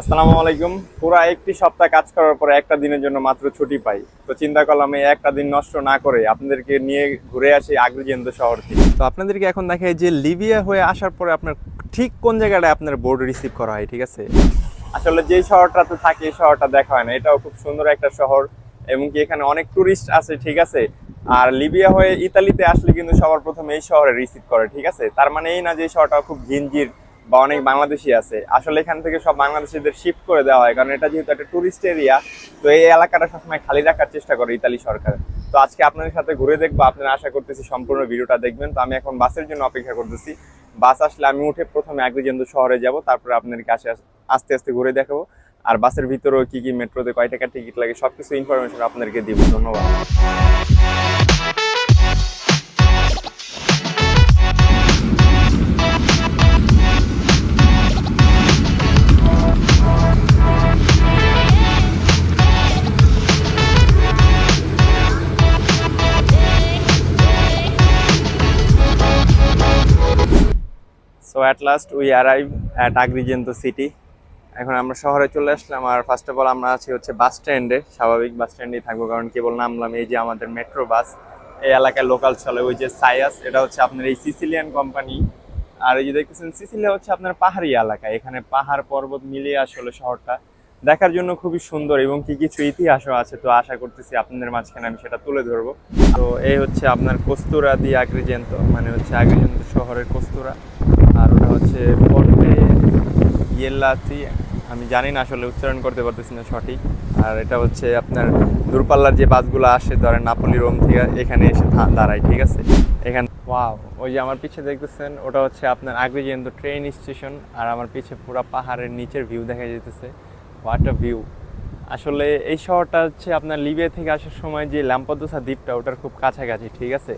আসসালামু আলাইকুম। পুরো একটি সপ্তাহ কাজ করার পরে একটা দিনের জন্য মাত্র ছুটি পাই। তো চিন্তা করলাম এই একটা দিন নষ্ট না করে আপনাদেরকে নিয়ে ঘুরে আসি আগ্রিজেন্দ শহর থেকে তো আপনাদেরকে এখন দেখাই যে লিবিয়া হয়ে আসার পরে আপনার ঠিক কোন জায়গাটায় আপনার বোর্ড রিসিভ করা হয়, ঠিক আছে? আসলে যেই শহরটাতে থাকে, এই শহরটা দেখা হয় না। এটাও খুব সুন্দর একটা শহর, এবং কি এখানে অনেক টুরিস্ট আছে, ঠিক আছে? আর লিবিয়া হয়ে ইতালিতে আসলে কিন্তু সবার প্রথমে এই শহরে রিসিভ করে, ঠিক আছে? তার মানে এই না যে শহরটা খুব ঘিনজির বা অনেক বাংলাদেশি আছে। আসলে এখান থেকে সব বাংলাদেশিদের শিফট করে দেওয়া হয়, কারণ এটা যেহেতু একটা টুরিস্ট এরিয়া তো এই এলাকাটা সবসময় খালি রাখার চেষ্টা করে ইতালি সরকার। তো আজকে আপনাদের সাথে ঘুরে দেখব, আপনারা আশা করতেছি সম্পূর্ণ ভিডিওটা দেখবেন। তো আমি এখন বাসের জন্য অপেক্ষা করতেছি। বাস আসলে আমি উঠে প্রথমে আগ্রিজেন্দ্র শহরে যাব, তারপরে আপনাদেরকে আসে আস্তে আস্তে ঘুরে দেখাবো। আর বাসের ভিতরেও কি কি মেট্রোতে কয় টাকা টিকিট লাগে, সবকিছু ইনফরমেশন আপনাদেরকে দিব। ধন্যবাদ। At last we arrive at Agrigento city এখন আমরা শহরে চলে আসলাম আর ফার্স্ট অফ অল আমরা আছি হচ্ছে বাস স্ট্যান্ডে স্বাভাবিক বাস স্ট্যান্ডেই থাকব, কারণ কেবল নামলাম এই যে আমাদের মেট্রো বাস এই এলাকায় লোকাল চলে ওই যে সায়াস এটা হচ্ছে আপনার এই সিসিলিয়ান কোম্পানি আর এই যে দেখতেছেন সিসিলিয়া হচ্ছে আপনার পাহাড়ি এলাকা। এখানে পাহাড় পর্বত মিলিয়ে আসলে শহরটা। দেখার জন্য খুবই সুন্দর এবং কি কিছু ইতিহাসও আছে, তো আশা করতেছি আপনাদের মাঝখানে আমি সেটা তুলে ধরবো। তো এই হচ্ছে আপনার কস্তুরা দি আগ্রিজেন্তো মানে হচ্ছে আগ্রিজেন্তো শহরের কস্তুরা। হচ্ছে পন্টে ইয়েল্লাতি আমি জানি না আসলে উচ্চারণ করতে পারতেছি না সঠিক। আর এটা হচ্ছে আপনার দূরপাল্লার যে বাসগুলো আসে, ধরেন নাপলি রোম থেকে এখানে এসে দাঁড়ায়, ঠিক আছে? এখানে ওয়াও ওই যে আমার পিছে দেখতেছেন, ওটা হচ্ছে আপনার আগ্রিজেন্দ্র ট্রেন স্টেশন আর আমার পিছে পুরো পাহাড়ের নিচের ভিউ দেখা যেতেছে হোয়াট আ ভিউ আসলে এই শহরটা হচ্ছে আপনার লিবিয়া থেকে আসার সময় যে ল্যাম্পদোসা দ্বীপটা, ওটার খুব কাছাকাছি, ঠিক আছে?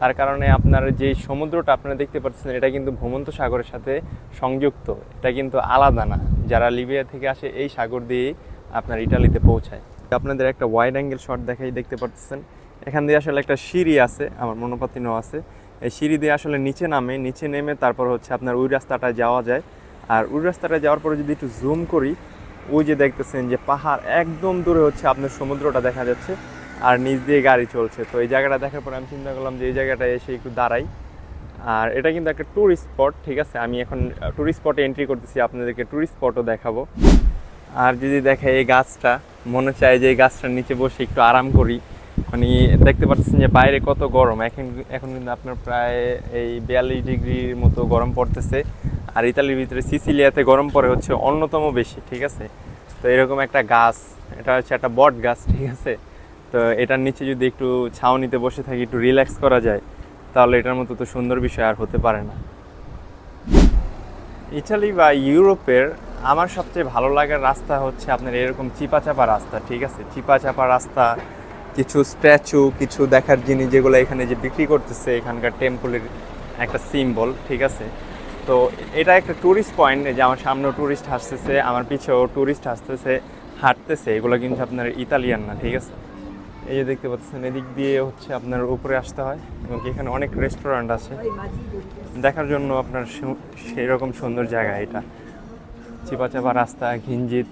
তার কারণে আপনার যে সমুদ্রটা আপনারা দেখতে পাচ্ছেন, এটা কিন্তু ভূমন্ত সাগরের সাথে সংযুক্ত। এটা কিন্তু আলাদা না। যারা লিবিয়া থেকে আসে, এই সাগর দিয়েই আপনার ইটালিতে পৌঁছায়। আপনাদের একটা ওয়াইড অ্যাঙ্গেল শট দেখাই দেখতে পাচ্ছেন। এখান দিয়ে আসলে একটা সিঁড়ি আছে, আমার মনোপাতিনও আছে। এই সিঁড়ি দিয়ে আসলে নিচে নামে, নিচে নেমে তারপর হচ্ছে আপনার ওই রাস্তাটায় যাওয়া যায়। আর ওই রাস্তাটায় যাওয়ার পরে যদি একটু জুম করি, ওই যে দেখতেছেন যে পাহাড় একদম দূরে হচ্ছে আপনার সমুদ্রটা দেখা যাচ্ছে। আর নিচ দিয়ে গাড়ি চলছে। তো এই জায়গাটা দেখার পরে আমি চিন্তা করলাম যে এই জায়গাটায় এসে একটু দাঁড়াই। আর এটা কিন্তু একটা ট্যুরিস্ট স্পট ঠিক আছে? আমি এখন ট্যুরিস্ট স্পটে এন্ট্রি করতেছি, আপনাদেরকে ট্যুরিস্ট স্পটও দেখাবো। আর যদি দেখে এই গাছটা, মনে চায় যে এই গাছটার নিচে বসে একটু আরাম করি। মানে দেখতে পাচ্ছেন যে বাইরে কত গরম। এখন এখন কিন্তু আপনার প্রায় এই বিয়াল্লিশ ডিগ্রির মতো গরম পড়তেছে। আর ইতালির ভিতরে সিসিলিয়াতে গরম পড়ে হচ্ছে অন্যতম বেশি, ঠিক আছে? তো এরকম একটা গাছ, এটা হচ্ছে একটা বট গাছ, ঠিক আছে? তো এটার নিচে যদি একটু ছাউনিতে বসে থাকি, একটু রিল্যাক্স করা যায়, তাহলে এটার মতো তো সুন্দর বিষয় আর হতে পারে না। ইটালি বা ইউরোপের আমার সবচেয়ে ভালো লাগার রাস্তা হচ্ছে আপনার এরকম চিপা চাপা রাস্তা, ঠিক আছে? চিপা চাপা রাস্তা, কিছু স্ট্যাচু, কিছু দেখার জিনিস যেগুলো এখানে যে বিক্রি করতেছে, এখানকার টেম্পলের একটা সিম্বল, ঠিক আছে? তো এটা একটা ট্যুরিস্ট পয়েন্ট যে আমার সামনেও ট্যুরিস্ট আসতেছে, আমার পিছেও ট্যুরিস্ট আসতেছে, হাঁটতেছে, এগুলো কিন্তু আপনার ইতালিয়ান না, ঠিক আছে? এই যে দেখতে পাচ্ছেন, এদিক দিয়ে হচ্ছে আপনার উপরে আসতে হয় এবং এখানে অনেক রেস্টুরেন্ট আছে। দেখার জন্য আপনার সেই রকম সুন্দর জায়গা এটা। চিপা চাপা রাস্তা, ঘিঞ্জিত।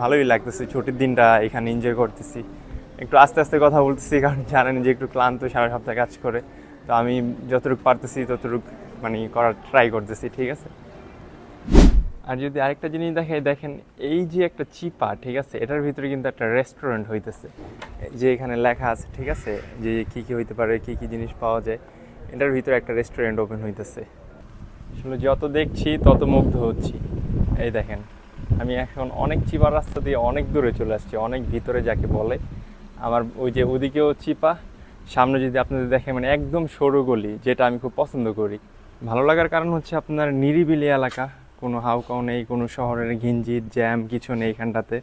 ভালোই লাগতেছে, ছুটির দিনটা এখানে এনজয় করতেছি। একটু আস্তে আস্তে কথা বলতেছি, কারণ জানেন যে একটু ক্লান্ত সারা সপ্তাহ কাজ করে। তো আমি যতটুকু পারতেছি, ততটুকু মানে করার ট্রাই করতেছি, ঠিক আছে? আর যদি আরেকটা জিনিস দেখে, দেখেন, এই যে একটা চিপা, ঠিক আছে, এটার ভিতরে কিন্তু একটা রেস্টুরেন্ট হইতেছে। যে এখানে লেখা আছে, ঠিক আছে, যে কি কি হইতে পারে, কি কি জিনিস পাওয়া যায়, এটার ভিতরে একটা রেস্টুরেন্ট ওপেন হইতেছে। আসলে যত দেখছি, তত মুগ্ধ হচ্ছি। এই দেখেন, আমি এখন অনেক চিপার রাস্তা দিয়ে অনেক দূরে চলে আসছি, অনেক ভিতরে যাকে বলে। আমার ওই যে ওদিকেও চিপা, সামনে যদি আপনাদের দেখে মানে একদম সরু গলি, যেটা আমি খুব পছন্দ করি। ভালো লাগার কারণ হচ্ছে আপনার নিরিবিলি এলাকা কোনো হাউকাও নেই, কোনো শহরের ঘিঞ্জিত জ্যাম কিছু নেই এখানটাতে।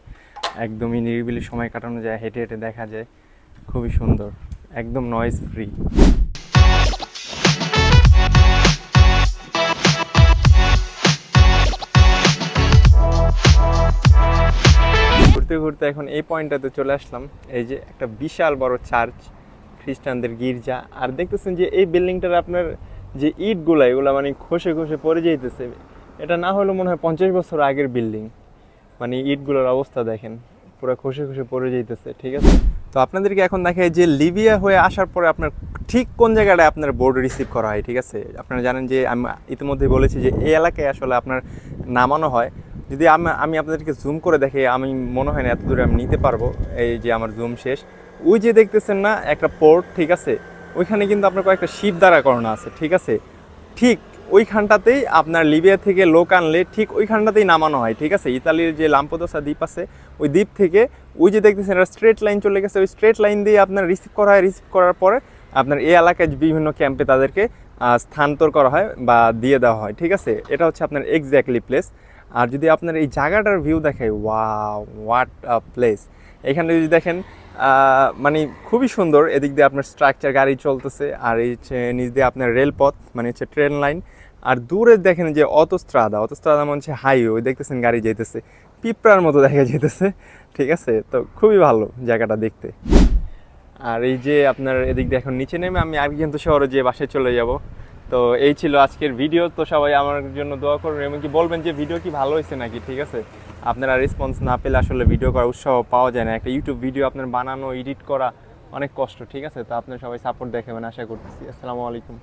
একদমই নিরিবিলি সময় কাটানো যায়, হেঁটে হেঁটে দেখা যায়। খুবই সুন্দর, একদম নয়েজ ফ্রি ঘুরতে ঘুরতে এখন এই পয়েন্টটাতে চলে আসলাম। এই যে একটা বিশাল বড় চার্চ খ্রিস্টানদের গির্জা। আর দেখতেছেন যে এই বিল্ডিংটার আপনার যে ইটগুলো, এগুলো মানে খসে খসে পড়ে যাইতেছে। এটা না হলেও মনে হয় পঞ্চাশ বছর আগের বিল্ডিং। মানে ইটগুলোর অবস্থা দেখেন, পুরো খসে খসে পড়ে যাইতেছে, ঠিক আছে? তো আপনাদেরকে এখন দেখায় যে লিবিয়া হয়ে আসার পরে আপনার ঠিক কোন জায়গাটায় আপনার বোর্ড রিসিভ করা হয়, ঠিক আছে? আপনারা জানেন যে আমি ইতিমধ্যে বলেছি যে এই এলাকায় আসলে আপনার নামানো হয়। যদি আমি আমি আপনাদেরকে জুম করে দেখে, আমি মনে হয় না এত দূরে আমি নিতে পারব, এই যে আমার জুম শেষ। ওই যে দেখতেছেন না, একটা পোর্ট ঠিক আছে? ওইখানে কিন্তু আপনার কয়েকটা শিপ দ্বারা করানো আছে, ঠিক আছে? ঠিক ওইখানটাতেই আপনার লিবিয়া থেকে লোক আনলে ঠিক ওইখানটাতেই নামানো হয়, ঠিক আছে? ইতালির যে লাম্পোদোসা দ্বীপ আছে, ওই দ্বীপ থেকে ওই যে দেখতেছেন একটা স্ট্রেট লাইন চলে গেছে। ওই স্ট্রেট লাইন দিয়ে আপনার রিসিভ করা হয় রিসিভ করার পরে আপনার এই এলাকায় বিভিন্ন ক্যাম্পে তাদেরকে স্থানান্তর করা হয় বা দিয়ে দেওয়া হয়, ঠিক আছে? এটা হচ্ছে আপনার এক্স্যাক্টলি প্লেস আর যদি আপনার এই জায়গাটার ভিউ দেখায় ওয়া হোয়াট আ প্লেস এখানে যদি দেখেন মানে খুবই সুন্দর। এদিক দিয়ে আপনার স্ট্রাকচার গাড়ি চলতেছে। আর এই হচ্ছে নিচ দিয়ে আপনার রেলপথ মানে হচ্ছে ট্রেন লাইন আর দূরে দেখেন যে অতস্ত্রাদা অতস্ত্রাদা মনে হচ্ছে হাইওয়ে দেখতেছেন গাড়ি যেতেছে পিঁপড়ার মতো দেখা যেতেছে ঠিক আছে? তো খুবই ভালো জায়গাটা দেখতে। আর এই যে আপনার এদিক দিয়ে এখন নিচে নেমে আমি আর কিন্তু শহরে যে বাসায় চলে যাব। তো এই ছিল আজকের ভিডিও তো সবাই আমার জন্য দোয়া করবেন এবং কি বলবেন যে ভিডিও কি ভালো হয়েছে নাকি, ঠিক আছে? আপনারা রেসপন্স না পেলে আসলে ভিডিও করার উৎসাহ পাওয়া যায় না। একটা ইউটিউব ভিডিও আপনার বানানো এডিট করা অনেক কষ্ট, ঠিক আছে? তো আপনারা সবাই সাপোর্ট দেখাবেন, আশা করতেছি। আসসালামু আলাইকুম।